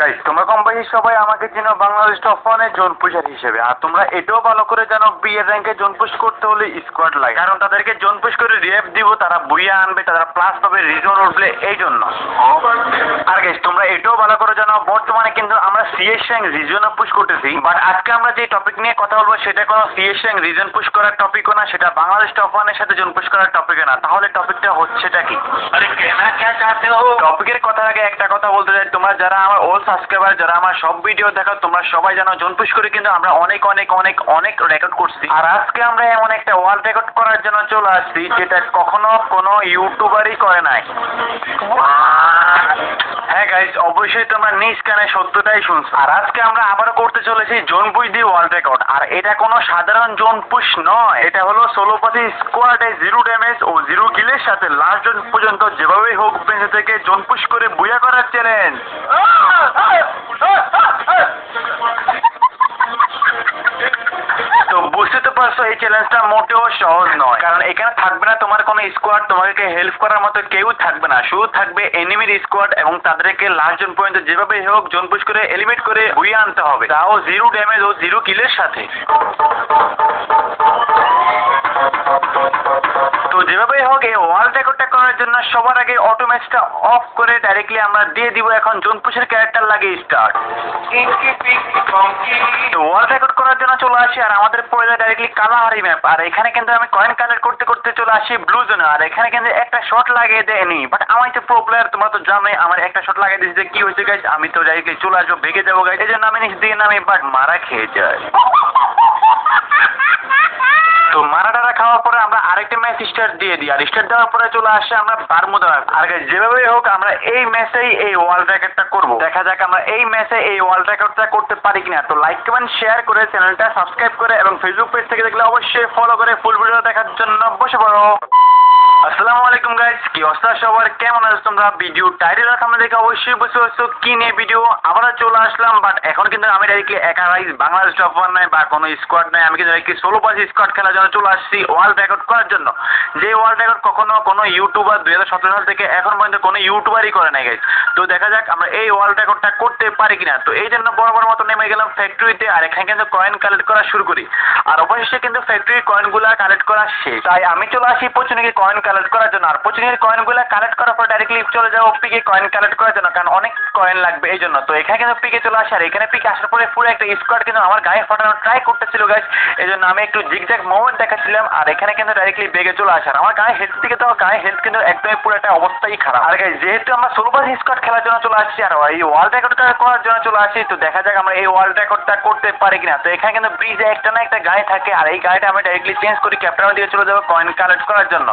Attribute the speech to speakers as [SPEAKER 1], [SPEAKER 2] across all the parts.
[SPEAKER 1] Guys তোমরা কোম্পানির সবাই আমাকে যেন বাংলাদেশ টপ ওয়ানের জোন পুষার হিসেবে। আর তোমরা এটাও ভালো করে জানো বিয়ের র্যাঙ্কে জোন পুশ করতে হলে স্কোয়াড লাগে। কারণ তাদেরকে জোন পুশ করে রিএফ দিব তারা বুইয়া আনবে তারা প্লাস পাবে রিজন উঠলে এই জন্য আর গাইস তোমরা এটাও ভালো করে জানো বর্তমানে কিন্তু আমরা সিএস র্যাঙ্ক রিজনে পুশ করতেছি। বাট আজকে আমরা যে টপিক নিয়ে কথা বলব সেটা কোনো সিএস র্যাঙ্ক রিজন পুশ করার টপিকও না সেটা বাংলাদেশ টপ ওয়ানের সাথে জোন পুশ করার টপিকও না। তাহলে টপিকটা হচ্ছেটা কি?
[SPEAKER 2] আরে কেনা কে চাতে হো
[SPEAKER 1] টপিকের কথার আগে একটা কথা বলতে চাই তোমরা যারা আমার ওল্ড সাবস্ক্রাইবার যারা আমার সব ভিডিও দেখো, তোমরা সবাই জানো জোনপুশ করে কিন্তু আমরা অনেক অনেক অনেক অনেক রেকর্ড করছি। আর আজকে আমরা এমন একটা ওয়ার্ল্ড রেকর্ড করার জন্য চলে আসছি, যেটা কখনো কোনো ইউটিউবারই করে নাই। হ্যাঁ গাইজ অবশ্যই তোমরা নিজ কানে সত্যটাই শুনছো। আর আজকে আমরা আবারও করতে চলেছি জোন পুশ দিয়ে ওয়ার্ল্ড রেকর্ড আর এটা কোনো সাধারণ জোন পুশ নয়, এটা হলো ষোলোপতি স্কোয়াডে জিরো ড্যামেজ ও জিরো কিলের সাথে লাস্ট জন পর্যন্ত যেভাবেই হোক বেঁচে থেকে জোন পুশ করে বুয়া করার চ্যালেঞ্জ 哎，虎山，哎哎。বুঝতে তো পারছ, এই চ্যালেঞ্জটা মোটেও সহজ নয়। কারণ এখানে থাকবে না তোমার কোনো স্কোয়াড তোমাকে হেল্প করার মতো কেউ থাকবে না। শুধু থাকবে এনিমির স্কোয়াড এবং তাদেরকে লাস্ট জোন পর্যন্ত যেভাবে হোক জোন পুশ করে এলিমিনেট করে বুয়ে আনতে হবে। তাও জিরো ড্যামেজ ও জিরো কিলের সাথে। তো যেভাবে হোক, এই ওয়ার্ল্ড রেকর্ডটা করার জন্য সবার আগে অটো ম্যাচটা অফ করে ডাইরেক্টলি আমরা দিয়ে দিব এখন জোন পুশের ক্যারেক্টার লাগে স্টার্ট তো ওয়ার্ল্ড রেকর্ড করার জন্য চলে আসি, আর আমাদের পরে পড়ে যায় ডাইরেক্টলি কালাহারি ম্যাপ আর এখানে কিন্তু আমি কয়েন কালেক্ট করতে করতে চলে আসি ব্লু জোনে আর এখানে কিন্তু একটা শট লাগিয়ে দেয়নি। বাট আমার তো প্রো প্লেয়ার তোমরা তো জানোই, আমার একটা শট লাগিয়ে দিয়েছে কি হয়েছে গাইজ আমি তো ডাইরেক্টলি চলে আসব ভেগে যাব গাইজ এই জন্য আমি নিচ দিয়ে নামি বাট মারা খেয়ে যায়। তো খাওয়ার পরে আমরা আরেকটা ম্যাচ স্টার্ট দিয়ে দিই। আর স্টার্ট দেওয়ার পরে চলে আসে আমরা বারমুদা আর যেভাবেই যেভাবে হোক আমরা এই ম্যাচেই এই ওয়ার্ল্ড রেকর্ডটা করব। দেখা যাক আমরা এই ম্যাচে এই ওয়ার্ল্ড রেকর্ডটা করতে পারি কিনা। তো লাইক কমেন্ট শেয়ার করে চ্যানেলটা সাবস্ক্রাইব করে এবং ফেসবুক পেজ থেকে দেখলে অবশ্যই ফলো করে ফুল ভিডিও দেখার জন্য বসে পড়ো। আসসালামু আলাইকুম গাইজ কি অবস্থা সবার? কেমন আছো তোমরা? ভিডিও টাইটেল সামনে দেখে অবশ্যই বুঝতে পারছ কি নিয়ে ভিডিও আবারও চলে আসলাম বাট এখন কিন্তু আমি ডাইরেক্টলি একা রাইজ বাংলাদেশ টপ ওয়ান নাই বা কোনো স্কোয়াড নাই। আমি কিন্তু ডাইরেক্টলি ষোলো পাঁচ স্কোয়াড খেলার জন্য চলে আসছি ওয়ার্ল্ড রেকর্ড করার জন্য। যে ওয়ার্ল্ড রেকর্ড কখনো কোনো ইউটিউবার দুই হাজার সতেরো সাল থেকে এখন পর্যন্ত কোনো ইউটিউবারই করে নাই গাইজ তো দেখা যাক আমরা এই ওয়ার্ল্ড রেকর্ডটা করতে পারি কিনা। তো এই জন্য বড় বড় মতো নেমে গেলাম ফ্যাক্টরিতে আর এখানে কিন্তু কয়েন কালেক্ট করা শুরু করি। আর অবশেষে কিন্তু ফ্যাক্টরির কয়েনগুলো কালেক্ট করা শেষ। তাই আমি চলে আসি পচুনিকে কয়েন কালেক্ট করার জন্য। আর পচুনির কয়েনগুলো কালেক্ট করার পর ডাইরেক্টলি চলে যাব পিকে কয়েন কালেক্ট করার জন্য, কারণ অনেক কয়েন লাগবে এই জন্য। তো এখানে কিন্তু পিকে চলে আসে আর এখানে পিকে আসার পরে পুরো একটা স্কোয়াড কিন্তু আমার গায়ে ফাটানোর ট্রাই করতেছিল গাছ এই জন্য আমি একটু জিগজ্যাগ মোমেন্ট দেখাচ্ছিলাম, আর এখানে কিন্তু ডাইরেক্টলি বেগে চলে আসার। আমার গায়ে হেলথ থেকে তো, গায়ে হেলথ কিন্তু একদমই পুরো একটা অবস্থাই খারাপ। আর গাইজ যেহেতু আমরা ষোলোবাস স্কোয়াড খেলার জন্য চলে আসছি, আর এই ওয়ার্ল্ড রেকর্ডটা করার জন্য চলে আসছি, তো দেখা যাক আমরা এই ওয়ার্ল্ড রেকর্ডটা করতে পারি কিনা। তো এখানে কিন্তু ব্রিজে একটা না একটা গায়ে থাকে, আর এই গাড়িটা আমি ডাইরেক্টলি চেঞ্জ করি ক্যাপ্টেনের দিকে চলে যাব কয়েন কালেক্ট করার জন্য।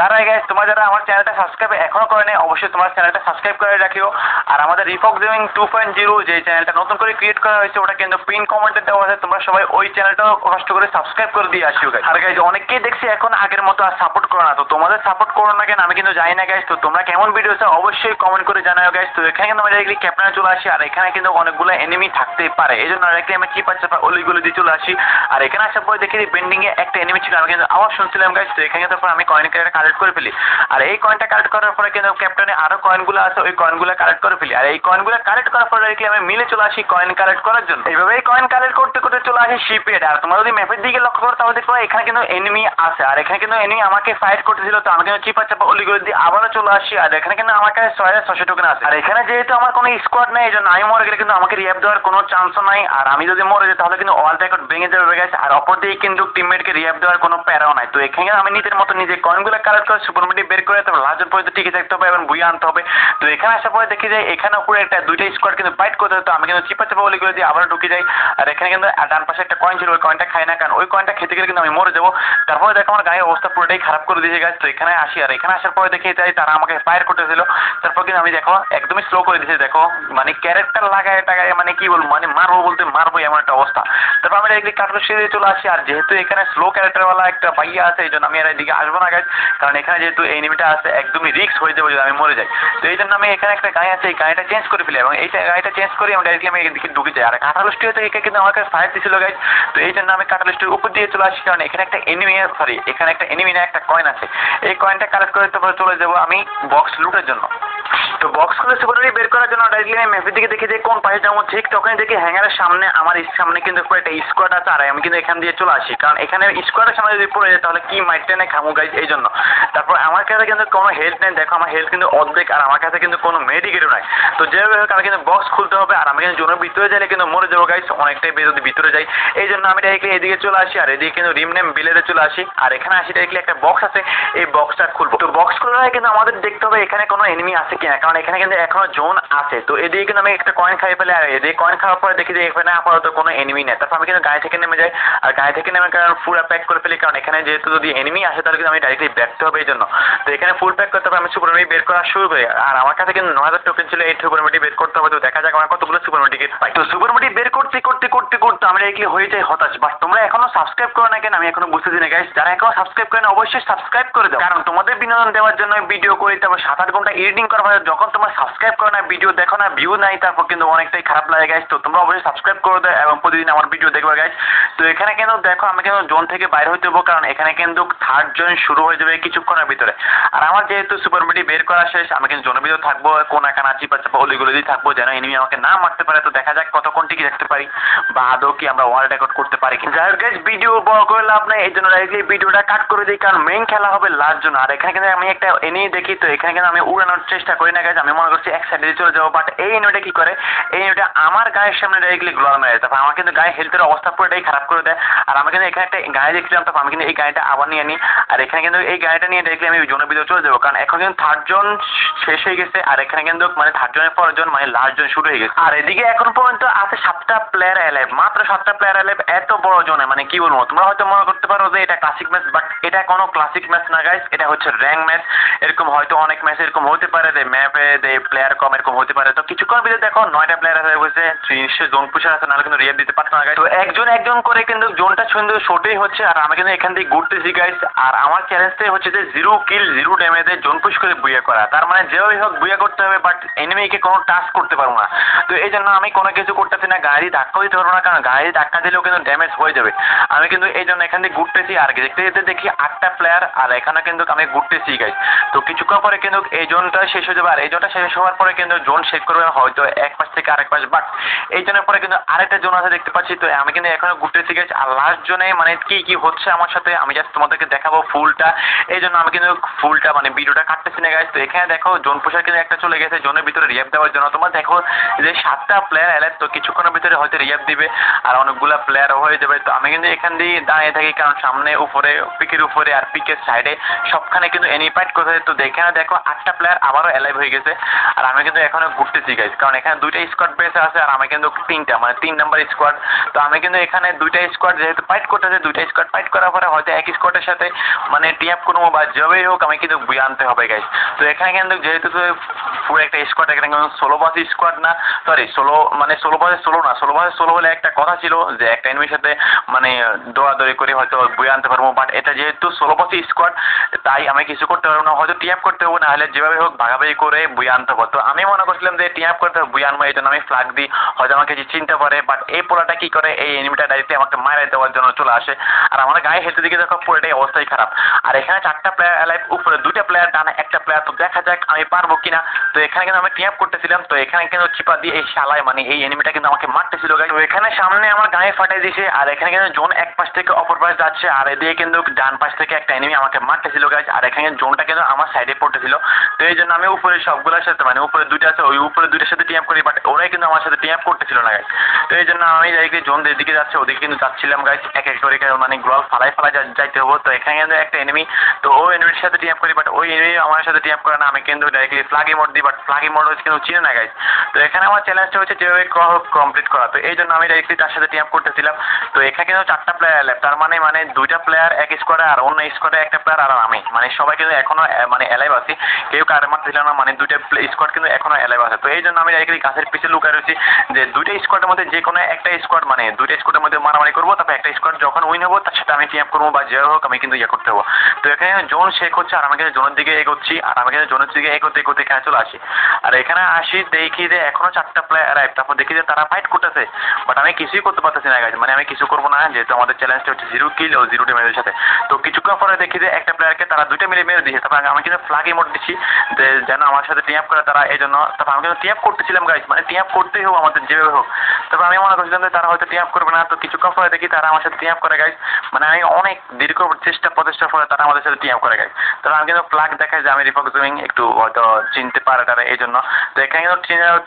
[SPEAKER 1] তার আগে তোমরা যারা আমার চ্যানেলটা সাবস্ক্রাইব এখনও করে নেই অবশ্যই তোমার চ্যানেলটা সাবস্ক্রাইব করে রাখিও। আর আমাদের রিফক গেমিং টু পয়েন্ট জিরো যে চ্যানেলটা নতুন করে ক্রিয়েট করা হয়েছে ওটা কিন্তু পিন কমেন্টে দেওয়া আছে তোমরা সবাই ওই চ্যানেলটাও কষ্ট করে সাবস্ক্রাইব করে দিয়ে আসিও guys। আর গাইজ অনেকেই দেখছি এখন আগের মতো আর সাপোর্ট করো না তো তোমাদের সাপোর্ট করো না কেন আমি কিন্তু জানি না গাইজ তো তোমরা কেমন ভিডিও চাও অবশ্যই কমেন্ট করে জানাও গাইজ তো এখানে কিন্তু আমি ডাইরেক্টলি ক্যাপ্টেনে চলে আসি আর এখানে কিন্তু অনেকগুলো এনিমি থাকতেই পারে। এই জন্য ডাইরেক্টলি আমি চিপা চাপা অলিগুলি দিয়ে চলে আসি। আর এখানে আসার পরে দেখি বেন্ডিং এ একটা এনিমি ছিল আমি কিন্তু আওয়াজ শুনছিলাম গাইজ তো এখানে তারপর আমি কয়েন কালেক্ট করে ফেলি। আর এই কয়েনটা কালেক্ট করার পরে কিন্তু ক্যাপ্টেনে আরও কয়েনগুলো আছে, ওই কয়েনগুলো কালেক্ট করে ফেলি। আর এই কয়েনগুলো কালেক্ট করার পরে ডাইরেক্টলি আমি মিলে চলে আসি কয়েন কালেক্ট করার জন্য। এইভাবেই কয়েন কালেক্ট করতে করতে চলে আসি শিপেড আর তোমরা যদি ম্যাপের দিকে লক্ষ্য করো, তাহলে দেখো এখানে কিন্তু এনিমি আছে। আর এখানে কিন্তু এনিমি আমাকে ফাইট করতেছিল, তো আমি কিন্তু চিপা চাপা অলি করে দিয়ে আবারও চলে আসি। আর এখানে কিন্তু আমার কাছে ছয় হাজার ছশো টোকেন আছে। আর এখানে যেহেতু আমার কোনো স্কোয়াড নেই, এই জন্য আমি মরে গেলে কিন্তু আমাকে রিয়াপ দেওয়ার কোনো চান্সও নাই। আর আমি যদি মরে যাই, তাহলে কিন্তু ওয়ার্ল্ড রেকর্ড ভেঙে যাবে আর অপর দিকে কিন্তু টিমমেটকে রিয়াপ দেওয়ার কোনো প্যারাও নাই। তো এখানে আমি নিজের মতো নিজে কয়েনগুলো কালেক্ট করে সুপারমেটি বের করে তারপর লাস্টের পর্যন্ত টিকে থাকতে হবে এবং বুয়ে আনতে হবে। তো এখানে আসার পরে দেখি যে এখানে উপরে একটা দুইটা স্কোয়াড কিন্তু ফাইট করতে হতো আমি কিন্তু চিপা চাপা বলি করে দিয়ে আবার ঢুকে যাই। আর এখানে কিন্তু ডান পাশে একটা কয়েন ছিল, ওই কয়েনটা খাই না কারণ ওই কয়েনটা খেতে গেলে কিন্তু আমি মরে যাব। তারপরে দেখো আমার গায়ে অবস্থা পুরোটাই খারাপ করে দিয়েছে গাছ তো এখানে আসি আর এখানে আসার পরে দেখি যাই তারা আমাকে ফায়ার করতেছিল। তারপর কিন্তু আমি দেখো একদমই স্লো করে দিয়েছে, দেখো। মানে ক্যারেক্টার লাগায় টাগায় মানে কি বলব মানে মারবো বলতে মারবো এমন একটা অবস্থা। তারপর আমি একদিকে কাটার সিঁড়ি চলে আসি। আর যেহেতু এখানে স্লো ক্যারেক্টারওয়ালা একটা ভাইয়া আছে, এই জন্য আমি আর এদিকে আসব না গাছ কারণ এখানে যেহেতু এই এনিমিটা আছে, একদমই রিক্স হয়ে যাবে যদি আমি মরে যাই। তো এই জন্য আমি এখানে একটা গায়ে আছে, এই গাড়িটা চেঞ্জ করে ফেলি এবং এই গাড়িটা চেঞ্জ করে আমি ডাইরেক্টলি আমি এদিকে ঢুকে যাই। আর কাঁঠালুষ্টি হতে এখানে কিন্তু আমার কাছে ফায়ার দিয়েছিল গাইজ তো এই জন্য আমি কাঁঠালুষ্টির উপর দিয়ে চলে আসি, কারণ এখানে একটা এনিমি সরি এখানে একটা এনিমি না, একটা কয়েন আছে। এই কয়েনটা কালেক্ট করে তারপরে চলে যাব আমি বক্স লুটের জন্য। তো বক্স খুলে সুপারলি বের করার জন্য ডাইরেক্টলি আমি ম্যাপের দিকে দেখি যে কোন পাশে যাব, ঠিক তখনই দেখি হ্যাঙ্গারের সামনে, আমার সামনে কিন্তু একটা স্কোয়াড আছে, আর আমি কিন্তু এখান দিয়ে চলে আসি। কারণ এখানে স্কোয়াডের সামনে যদি পড়ে যায়, তাহলে কি মাইট টেনে খামু গাইজ এই জন্য। তারপর আমার কাছে কিন্তু কোনো হেল্প নেই, দেখো আমার হেল্প কিন্তু অর্ধেক, আর আমার কাছে কিন্তু কোনো মেডিকেটও নাই। তো যেভাবে হোক আমি কিন্তু বক্স খুলতে হবে, আর আমি কিন্তু জোনের ভিতরে যাইলে কিন্তু মরে যাব গাইজ অনেকটাই যদি ভিতরে যাই। এই জন্য আমি ডাইরেক্টলি এদিকে চলে আসি, আর এদিকে কিন্তু রিম নেম বিলেতে চলে আসি। আর এখানে আসি ডাইরেক্টলি একটা বক্স আছে, এই বক্সটা খুলবো। তো বক্স আগে কিন্তু আমাদের দেখতে হবে, এখানে কোনো এনিমি আছে কিনা, কারণ এখানে কিন্তু এখনও জোন আছে। তো এদিকে কিন্তু আমি একটা কয়েন খাই ফেলে, আর এদিকে কয়েন খাওয়ার পরে দেখি যে এখানে আপাতত কোনো এনিমি নেই। তারপর আমি কিন্তু গায়ে থেকে নেমে যাই, আর গায়ে থেকে নেমে কারণ ফুল প্যাক করে ফেলি, কারণ এখানে যেহেতু যদি এনিমি আসে, তাহলে কিন্তু আমি ডাইরেক্টলি ব্যাকতে হবে এই জন্য। তো এখানে ফুল প্যাক করতে হবে, আমি সুপারমেটি বের করা শুরু করি। আর আমার কাছে কিন্তু ন হাজার টোকেন ছিল, এই সুপারমেটি বের করতে হবে, তো দেখা যাক আমার কতগুলো সুপারমেটি গেট পাই। তো সুপারমেটি বের করতে করতে করতে করতে আমরা এগুলি হয়ে যাই, হতাশ। বাট তোমরা এখনও সাবস্ক্রাইব করো না কেন, আমি এখনও বুঝতেছি না গাইস যারা এখনও সাবস্ক্রাইব করে না, অবশ্যই সাবস্ক্রাইব করে দাও। কারণ তোমাদের বিনোদন দেওয়ার জন্য ভিডিও করি, তারপর সাত আট ঘণ্টা এডিটিং করা হয় যখন তোমরা সাবস্ক্রাইব করো না ভিডিও দেখো না ভিউ নাই, তারপর কিন্তু অনেকটাই খারাপ লাগে গাইস তো তোমরা অবশ্যই সাবস্ক্রাইব করে দাও এবং প্রতিদিন আমার ভিডিও দেখবে গাইস তো এখানে কিন্তু দেখো, আমি কিন্তু জোন থেকে বাইরে হইতে হব কারণ এখানে কিন্তু থার্ড জোন শুরু হয়ে যাবে কিছুক্ষণের ভিতরে। আর আমার যেহেতু সুপারমেটি বের করা শেষ, আমি কিন্তু জোনের ভিতরে থাকব, কোনা কানা চিপা চাপা দিয়ে থাকব, যেন এনিমি আমাকে না মারতে পারে। তো দেখা যাক কতক্ষণ টিকে রাখতে পারি, বা আদৌ কি আমরা ওয়ার্ল্ড রেকর্ড করতে পারি কি যাই হোক গাইস ভিডিও বড় করে লাভ নেই, এই জন্য ডাইরেক্টলি ভিডিওটা কাট করে দিই, কারণ মেইন খেলা হবে লাস্ট জন্য আর এখানে কিন্তু আমি একটা এনিমি দেখি, তো এখানে কিন্তু আমি উড়ানোর চেষ্টা করি না গাইস আমি মনে করছি এক সাইডে চলে যাব বাট এই এনিমিটা কি করে? এই এনিমিটা আমার গায়ের সামনে ডাইরেক্টলি গ্লোয়াল মেরে। তারপর আমার কিন্তু গায়ে হেলথের অবস্থা পুরোটাই খারাপ করে দেয়। আর আমি কিন্তু এখানে একটা গায়ে দেখছিলাম, তারপর আমি কিন্তু এই গাড়িটা আবার নিয়ে নিই আর এখানে কিন্তু এই গাড়িটা নিয়ে ডাইরেক্টলি আমি জোনের ভিতরে চলে যাব, কারণ এখন কিন্তু থার্ড জন শেষ হয়ে গেছে, আর এখানে কিন্তু মানে থার্ড জনের পরের জন মানে লাস্ট জন শুরু হয়ে গেছে। আর এদিকে এখন পর্যন্ত আছে সাতটা প্লেয়ার অ্যালাইভ মাত্র সাতটা প্লেয়ার অ্যালাইভ এত বড় জনে মানে কি বলব? তোমরা হয়তো মনে করতে পারো যে এটা ক্লাসিক ম্যাচ বাট এটা কোনো ক্লাসিক ম্যাচ না গাইস এটা হচ্ছে র্যাঙ্ক ম্যাচ এরকম হয়তো অনেক ম্যাচ এরকম হতে পারে যে ম্যাপে যে প্লেয়ার কম এরকম হতে পারে। তো কিছুক্ষণ ভিতরে দেখো নয়টা প্লেয়ার আছে হয়েছে নিশ্চয়ই জোন পুষার আছে, নাহলে কিন্তু রিয়ার দিতে পারতো না। তো একজন একজন করে কিন্তু জোনটা সুন্দর শোটেই হচ্ছে, আর আমি কিন্তু এখান থেকে ঘুরতেছি গাইস আর আমার চ্যালেঞ্জটাই হচ্ছে যে জিরো কিল জিরো ড্যামেজে জোন পুশ করে বুয়া করা। তার মানে যেভাবে হোক বুয়া করতে হবে বাট এনিমিকে কোনো টাচ করতে পারব না। তো এই জন্য আমি কোনো কিছু করতেছি না, গাড়ি ধাক্কা দিতে পারব না, কারণ গাড়ি ধাক্কা দিলেও কিন্তু ড্যামেজ হয়ে যাবে। আমি কিন্তু এই জন্য এখান থেকে ঘুরতেছি, আর দেখতে যেতে দেখি আটটা প্লেয়ার আর এখানে কিন্তু আমি ঘুরতেছি গাইস তো কিছুক্ষণ পরে কিন্তু এই জোনটা শেষ হয়ে যাবে আর এই জোনটা শেষ হওয়ার পরে কিন্তু জোন শেষ করবে হয়তো এক পাশ থেকে আরেক পাশ বাট এই জোনের পরে কিন্তু আরেকটা জোন আছে দেখতে পাচ্ছি। তো আমি কিন্তু এখনও ঘুরতেছি গাইস আর লাস্ট জোনে মানে কি কি হচ্ছে আমার সাথে, আমি জাস্ট তোমাদেরকে দেখাবো ফুলটা। এই জন্য আমি কিন্তু ফুলটা মানে ভিডিওটা কাটতেছি না গাইস তো এখানে দেখো, জোন পোশাক কিন্তু একটা চলে গেছে জোনের ভিতরে রিয়াপ দেওয়ার জন্য। তোমরা দেখো যে সাতটা প্লেয়ার এলে তো কিছুক্ষণের ভিতরে হয়তো রিয়াপ দিবে আর অনেকগুলা প্লেয়ার হয়ে যাবে। তো আমি কিন্তু এখান দিয়ে দাঁড়িয়ে থাকি, কারণ সামনে, উপরে পিকের উপরে আর পিকের সাইডে সবখানে কিন্তু এনিপাইট কোথায়। তো এখানে দেখো আটটা প্লেয়ার আবারও অ্যালাইভ হয়ে গেছে। আর আমি কিন্তু এখনও ঘুরতেছি গাইস কারণ এখানে দুইটা স্কোয়াড বেস আছে আর আমি কিন্তু তিনটা মানে তিন নাম্বার স্কোয়াড তো আমি কিন্তু এখানে দুইটা স্কোয়াড যেহেতু ফাইট করতেছে, দুইটা স্কোয়াড ফাইট করার পরে হয়তো এক স্কোয়াডের সাথে মানে টিয়াপ করব বা যবেই হোক, আমি কিন্তু আনতে হবে গাইজ তো এখানে কিন্তু যেহেতু পুরো একটা স্কোয়াড এখানে কিন্তু ষোলো বাসি স্কোয়াড না? সরি ষোলো মানে ষোলো বাসে ষোলো না ষোলো বাসে ষোলো হলে একটা কথা ছিল যে একটা এনিমির সাথে মানে দৌড়াদৌড়ি করে হয়তো বুয়ে আনতে পারব বাট এটা যেহেতু ষোলো বাসি স্কোয়াড তাই আমি কিছু করতে পারব না। হয়তো টিয়াপ করতে হবে না হলে যেভাবে হোক ভাগাভাগি করে বুয়ে আনতে হবে তো আমি মনে করছিলাম যে টিয়াপ করতে বুয়ে আনব এই জন্য আমি ফ্লাগ দিই। হয়তো আমাকে যে চিনতে পারে বাট এই পোলাটা কি করে, এই এনিমিটা ডাইরেক্টলি আমাকে মারা দেওয়ার জন্য চলে আসে। আর আমার গায়ে হেঁটে দিকে দেখো, পুরোটাই অবস্থাই খারাপ। আর এখানে চারটা প্লেয়ার অ্যালাইভ উপরে দুটা প্লেয়ার ডানে, একটা প্লেয়ার তো দেখা যাক আমি পারব কিনা। তো এখানে কিন্তু আমি টিয়াপ করতেছিলাম, তো এখানে কিন্তু চিপা দিয়ে এই শালায় মানে এই এনিমিটা কিন্তু আমাকে মারতেছিল গাইস তো এখানে সামনে আমার গায়ে ফাটাই দিয়েছে আর এখানে কিন্তু জোন এক পাশ থেকে অপর পাশ যাচ্ছে, আর এদিকে কিন্তু ডান পাশ থেকে একটা এনিমি আমাকে মারতেছিল গাইস আর এখানে জোনটা কিন্তু আমার সাইডে পড়তেছিল। তো এই জন্য আমি উপরে সবগুলোর সাথে মানে উপরে দুইটা আছে, ওই উপরে দুইটার সাথে টিয়াপ করি বাট ওরাই কিন্তু আমার সাথে টিয়াপ করতেছিল না গাইস তো এই জন্য আমি ডাইরেক্টলি জোন যেদিকে যাচ্ছে, ওদিকে কিন্তু যাচ্ছিলাম গাইস এক এক করে মানে গ্লোয়াল ফালাই ফালাই যাইতে হব। তো এখানে কিন্তু একটা এনিমি তো ওই এনিমির সাথে টিয়াপ করি বাট ওই এনিমি আমার সাথে টিয়াপ করে না, আমি কিন্তু ডাইরেক্টলি ফ্লাগি মোড দিই বাট ফ্লাগি মোড হচ্ছে কিন্তু চিনে না গাইস তো এখানে আমার চ্যালেঞ্জটা হচ্ছে যেভাবে কমপ্লিট করা। তো এই জন্য আমি ডাইরেক্টলি তার সাথে টিয়াপ করতেছিলাম। তো এখানে কিন্তু চারটা প্লেয়ার লেফট তার মানে মানে দুইটা প্লেয়ার এক স্কোয়াডে আর অন্য স্কোয়াডে একটা প্লেয়ার আর আমি। মানে সবাই কিন্তু এখনও মানে অ্যালাইভ আছি। কেউ কার মারছিল না মানে দুইটা স্কোয়াড কিন্তু এখনও অ্যালাইভ আছে। তো এই জন্য আমি ডাইরেক্টলি গাছের পিছে লুকায় রয়েছি যে দুইটা স্কোয়াডের মধ্যে যে কোনো একটা স্কোয়াড মানে দুইটা স্কোয়াডের মধ্যে মারামারি করব, তারপর একটা স্কোয়াড যখন উইন হব, তার সাথে আমি টিয়াপ করব বা যে হোক, আমি কিন্তু ইয়ে করতে হব। তো এখানে জোন শেক হচ্ছে, আর আমি কিন্তু জোনের দিকে এগোচ্ছি, আর আমি কিন্তু জোনের দিকে এগোতে এগোতে এখানে চলে আসি। আর এখানে আসি, দেখি যে এখনও চারটা প্লেয়ার তারপর দেখি যে তারা ফাইট করতেছে। বাট আমি কিছুই করতে পারতেছি না গাইজ মানে আমি কিছু করব না, যেহেতু আমাদের চ্যালেঞ্জটা হচ্ছে জিরো কিল ও জিরো ড্যামেজের সাথে। তো কিছুক্ষণ পরে দেখি যে একটা প্লেয়ারকে তারা দুইটা মিলে মেরে দিয়েছে। তারপর আমি কিন্তু ফ্লাগ ইমোট দিচ্ছি যে যেন আমার সাথে টিম আপ করে তারা, এই জন্য তারপর আমি কিন্তু টিম আপ করতেছিলাম গাইজ মানে টিম আপ করতেই হোক, আমাদের যেভাবে হোক। তারপর আমি মনে করছিলাম যে তারা হয়তো টিম আপ করবে না। তো কিছুক্ষণ পরে দেখি তারা আমার সাথে টিম আপ করে গাইজ মানে আমি অনেক দীর্ঘ চেষ্টা প্রচেষ্টার ফলে তারা আমাদের সাথে টিম আপ করে গাইজ তারপর আমি কিন্তু ফ্লাগ দেখাই যে আমি রিফক জুমিং একটু হয়তো চিনতে পারে তারা এই জন্য। তো এখানে কিন্তু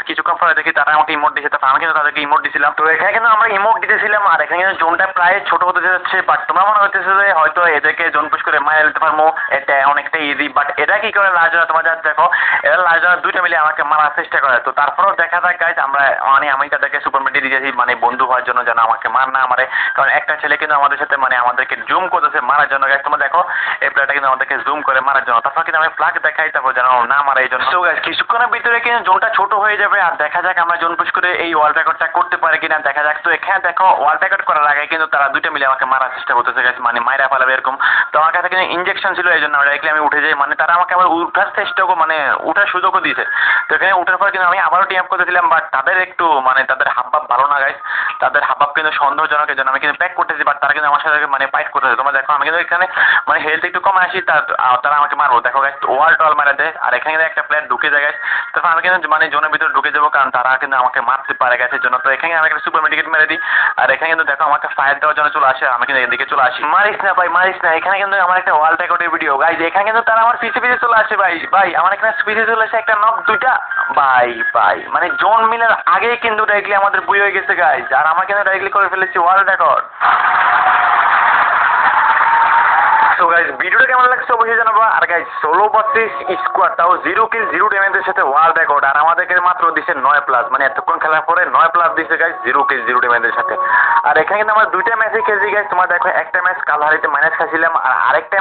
[SPEAKER 1] কিছুক্ষণ পরে দেখি তারা আমাকে ইমোট দিয়েছে তারপর আমি কিন্তু তাদেরকে ইমোট দিয়েছিলাম তো এখানে কিন্তু আমরা ইমোট দিতেছিলাম, আর এখানে কিন্তু জোনটা প্রায় ছোট হতে যাচ্ছে বাট তোমরা মনে হচ্ছে যে হয়তো এদেরকে জোন পুশ করে মারা দিতে পারব। এটা অনেকটা ইজি বাট এটা কি করে লাজরা, তোমরা যা দেখো, এরা লাজরা দুইটা মিলে আমাকে মারার চেষ্টা করে। তো তারপরেও দেখা যাক গাইজ আমরা মানে আমি তাদেরকে সুপার দিয়েছি মানে বন্ধু হওয়ার জন্য যেন আমাকে মার না মারে। কারণ একটা ছেলে কিন্তু আমাদের সাথে মানে আমাদেরকে জুম করতেছে মারার জন্য। তোমরা দেখো, এই প্লেয়ারটা কিন্তু আমাদেরকে জুম করে মারার জন্য। তারপর কিন্তু আমি ফ্লাগ দেখাই, তারপর যেন না মারে এই জন্য। কিছুক্ষণের ভিতরে কিন্তু জোনটা ছোট হয়ে যাবে আর দেখা যাক আমরা জোন পুশ করে এই ওয়ার্ল্ড রেকর্ডটা করতে পারি কিনা, দেখা যাক। তো এখানে দেখো ওয়ার্ল্ড রেকর্ড করার আগে কিন্তু তারা দুইটা মিলে আমাকে মারার চেষ্টা করতেছে গাইজ মানে মাইরা ফেলাবে এরকম। তো আমার কাছে কিন্তু ইঞ্জেকশন ছিল, এই জন্য ডাইরেক্টলি আমি উঠে যাই। মানে তারা আমাকে আবার উঠার চেষ্টাও মানে উঠার সুযোগও দিয়েছে। তো এখানে উঠার পর কিন্তু আমি আবারও টিম আপ করতেছিলাম বাট তাদের একটু মানে তাদের হাব ভাব ভালো না গাইজ তাদের হাব ভাব কিন্তু সন্দেহজনক এই জন্য আমি কিন্তু প্যাক করতেছি বাট তারা কিন্তু আমার সাথে মানে ফাইট করতেছে। তোমরা দেখো, আমি কিন্তু এখানে মানে হেলথ একটু কমে আসি তার আমাকে মারবো। দেখো গাইজ ওয়াল টল মারা দেয়। আর এখানে কিন্তু একটা প্লেয়ার ঢুকে যায় গাইজ তারপর আমি কিন্তু মানে জোনের ভিতরে ঢুকে যাব, কারণ তারা কিন্তু আমাকে মারতে পারে গেছে জন্য তো এখানে আমি একটা সুপার মেডিকেট মেরে দিই। আর এখানে কিন্তু দেখো, আমাকে ফায়ার দেওয়ার জন্য চলে আসে, আমি কিন্তু এদিকে চলে আসি। মারিস না, ভাই, মারিস না। এখানে কিন্তু আমার একটা ওয়াল রেকর্ডের ভিডিও গাইজ এখানে কিন্তু তারা আমার পিছে পিছে চলে আসে, ভাই। ভাই, আমার এখানে পিছে চলে আসে, একটা নক দুইটা। ভাই ভাই মানে জোন মিলের আগেই কিন্তু ডাইরেক্টলি আমাদের বই হয়ে গেছে গাইজ আর আমার কিন্তু ডাইরেক্টলি করে ফেলেছি ওয়ার্ল্ড রেকর্ড সো গাইজ ভিডিওটা কেমন লাগছে অবশ্যই জানাব। আর গাইজ ষোলো বত্রিশ স্কোয়াড তাও জিরো কিল জিরো ড্যামেজের সাথে ওয়ার্ল্ড রেকর্ড আর আমাদেরকে মাত্র দিছে নয় প্লাস মানে এতক্ষণ খেলার পরে নয় প্লাস দিছে গাইজ জিরো কিল জিরো ড্যামেজের সাথে। আর এখানে কিন্তু আমরা দুইটা ম্যাচই খেলছি গাইজ তোমার দেখো, একটা ম্যাচ কালহারিতে মাইনাস খাইছিলাম, আর আরেকটা